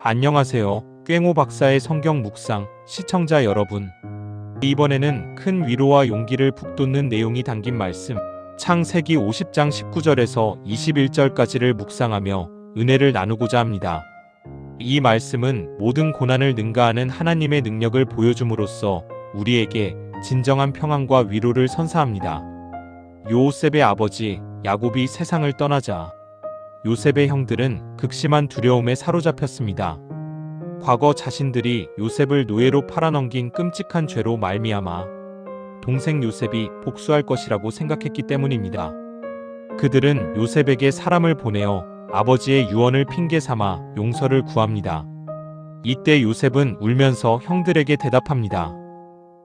안녕하세요. 꽹호 박사의 성경 묵상 시청자 여러분. 이번에는 큰 위로와 용기를 북돋는 내용이 담긴 말씀. 창세기 50장 19절에서 21절까지를 묵상하며 은혜를 나누고자 합니다. 이 말씀은 모든 고난을 능가하는 하나님의 능력을 보여줌으로써 우리에게 진정한 평안과 위로를 선사합니다. 요셉의 아버지 야곱이 세상을 떠나자 요셉의 형들은 극심한 두려움에 사로잡혔습니다. 과거 자신들이 요셉을 노예로 팔아넘긴 끔찍한 죄로 말미암아 동생 요셉이 복수할 것이라고 생각했기 때문입니다. 그들은 요셉에게 사람을 보내어 아버지의 유언을 핑계 삼아 용서를 구합니다. 이때 요셉은 울면서 형들에게 대답합니다.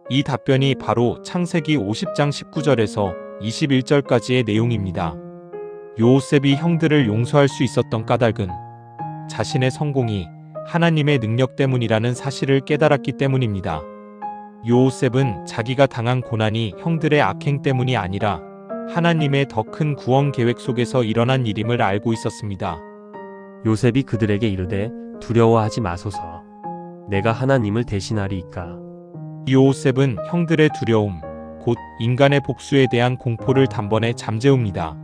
이 답변이 바로 창세기 50장 19절에서 21절까지의 내용입니다. 요셉이 형들을 용서할 수 있었던 까닭은 자신의 성공이 하나님의 능력 때문이라는 사실을 깨달았기 때문입니다. 요셉은 자기가 당한 고난이 형들의 악행 때문이 아니라 하나님의 더 큰 구원 계획 속에서 일어난 일임을 알고 있었습니다. 요셉이 그들에게 이르되 두려워하지 마소서. 내가 하나님을 대신하리이까. 요셉은 형들의 두려움, 곧 인간의 복수에 대한 공포를 단번에 잠재웁니다.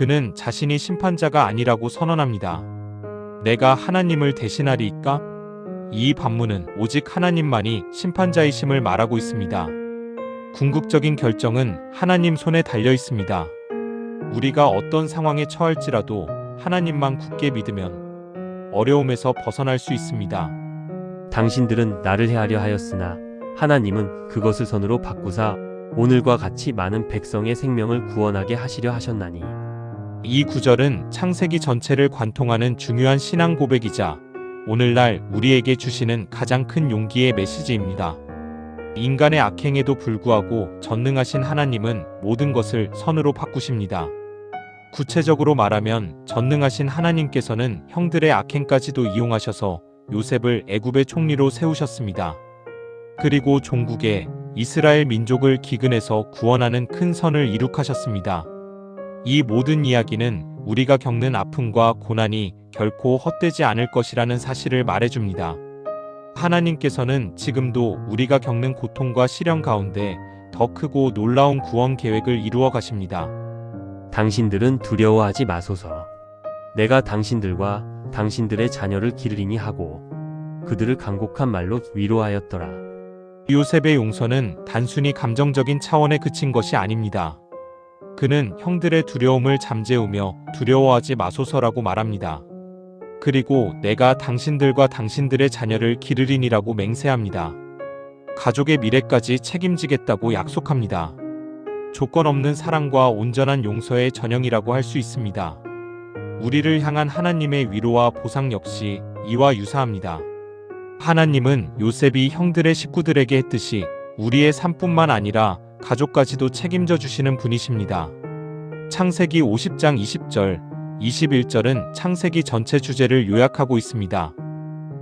그는 자신이 심판자가 아니라고 선언합니다. 내가 하나님을 대신하리이까? 이 반문은 오직 하나님만이 심판자이심을 말하고 있습니다. 궁극적인 결정은 하나님 손에 달려 있습니다. 우리가 어떤 상황에 처할지라도 하나님만 굳게 믿으면 어려움에서 벗어날 수 있습니다. 당신들은 나를 해하려 하였으나 하나님은 그것을 선으로 바꾸사 오늘과 같이 많은 백성의 생명을 구원하게 하시려 하셨나니 이 구절은 창세기 전체를 관통하는 중요한 신앙 고백이자 오늘날 우리에게 주시는 가장 큰 용기의 메시지입니다. 인간의 악행에도 불구하고 전능하신 하나님은 모든 것을 선으로 바꾸십니다. 구체적으로 말하면 전능하신 하나님께서는 형들의 악행까지도 이용하셔서 요셉을 애굽의 총리로 세우셨습니다. 그리고 종국에 이스라엘 민족을 기근에서 구원하는 큰 선을 이룩하셨습니다. 이 모든 이야기는 우리가 겪는 아픔과 고난이 결코 헛되지 않을 것이라는 사실을 말해줍니다. 하나님께서는 지금도 우리가 겪는 고통과 시련 가운데 더 크고 놀라운 구원 계획을 이루어 가십니다. 당신들은 두려워하지 마소서. 내가 당신들과 당신들의 자녀를 기르리니 하고 그들을 간곡한 말로 위로하였더라. 요셉의 용서는 단순히 감정적인 차원에 그친 것이 아닙니다. 그는 형들의 두려움을 잠재우며 두려워하지 마소서라고 말합니다. 그리고 내가 당신들과 당신들의 자녀를 기르리니라고 맹세합니다. 가족의 미래까지 책임지겠다고 약속합니다. 조건 없는 사랑과 온전한 용서의 전형이라고 할 수 있습니다. 우리를 향한 하나님의 위로와 보상 역시 이와 유사합니다. 하나님은 요셉이 형들의 식구들에게 했듯이 우리의 삶뿐만 아니라 가족까지도 책임져 주시는 분이십니다. 창세기 50장 20절, 21절은 창세기 전체 주제를 요약하고 있습니다.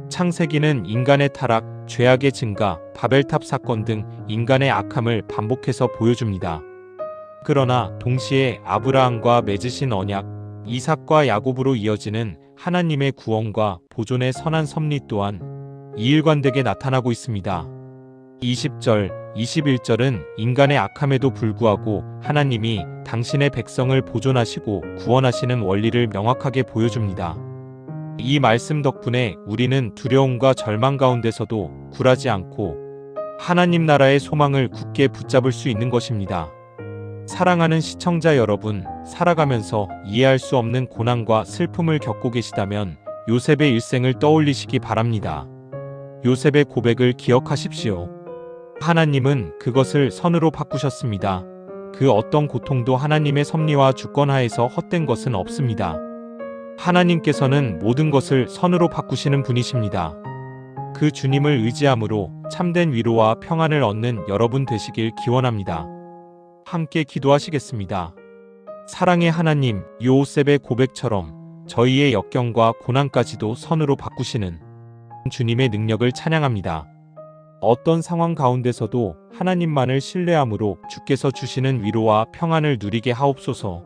창세기는 인간의 타락, 죄악의 증가, 바벨탑 사건 등 인간의 악함을 반복해서 보여줍니다. 그러나 동시에 아브라함과 맺으신 언약, 이삭과 야곱으로 이어지는 하나님의 구원과 보존의 선한 섭리 또한 이일관되게 나타나고 있습니다. 20절, 21절은 인간의 악함에도 불구하고 하나님이 당신의 백성을 보존하시고 구원하시는 원리를 명확하게 보여줍니다. 이 말씀 덕분에 우리는 두려움과 절망 가운데서도 굴하지 않고 하나님 나라의 소망을 굳게 붙잡을 수 있는 것입니다. 사랑하는 시청자 여러분, 살아가면서 이해할 수 없는 고난과 슬픔을 겪고 계시다면 요셉의 일생을 떠올리시기 바랍니다. 요셉의 고백을 기억하십시오. 하나님은 그것을 선으로 바꾸셨습니다. 그 어떤 고통도 하나님의 섭리와 주권하에서 헛된 것은 없습니다. 하나님께서는 모든 것을 선으로 바꾸시는 분이십니다. 그 주님을 의지함으로 참된 위로와 평안을 얻는 여러분 되시길 기원합니다. 함께 기도하시겠습니다. 사랑의 하나님, 요셉의 고백처럼 저희의 역경과 고난까지도 선으로 바꾸시는 주님의 능력을 찬양합니다. 어떤 상황 가운데서도 하나님만을 신뢰함으로 주께서 주시는 위로와 평안을 누리게 하옵소서.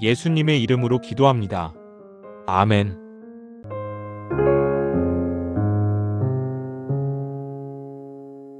예수님의 이름으로 기도합니다. 아멘.